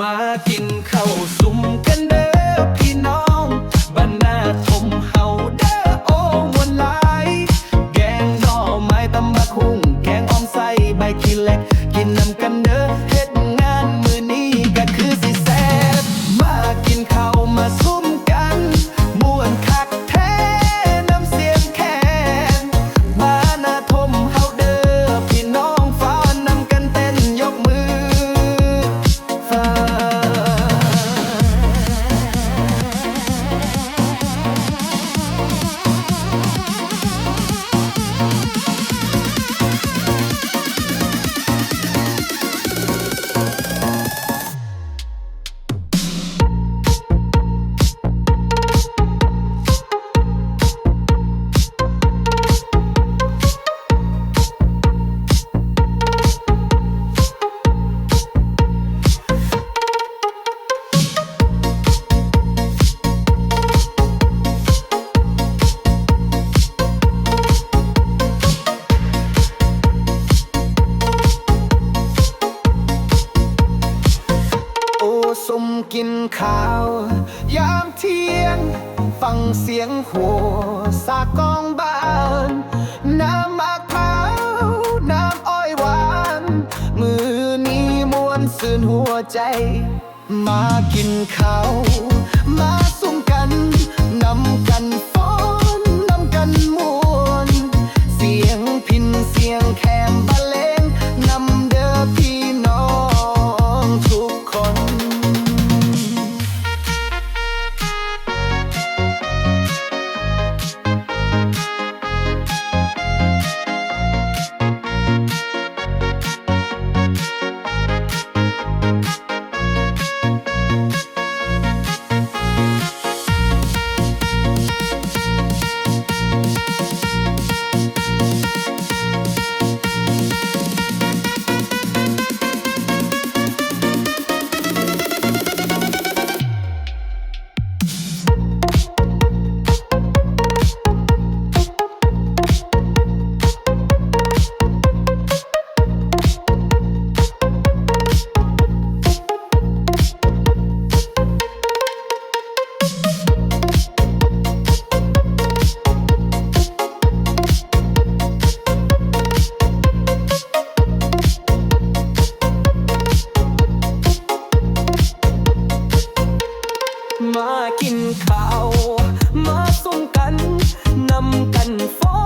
มากินข้าวซุ่มกันเด้อพี่น้องบ้านนาทมเฮาเด้อโอ้มวนหลาย แกงหน่อไม้ตำบักหุ่งแกงอ่อมใส่ใบขี้เหล็ก กินนำกันเด้อเฮ็ดงานมือนี้ก็คือสิแซ่บมากินข้าวมาสุ่ กินข้าว ยามเที่ยง ฟังเสียงหัวสากองบ้าน น้ำมะพร้าว น้ำอ้อยหวาน มือนี้มวนสื่นหัวใจ มากินข้าว มาสุ่มกันนำกัน มากินข้าว มาส่งกันนำกันฟ้อ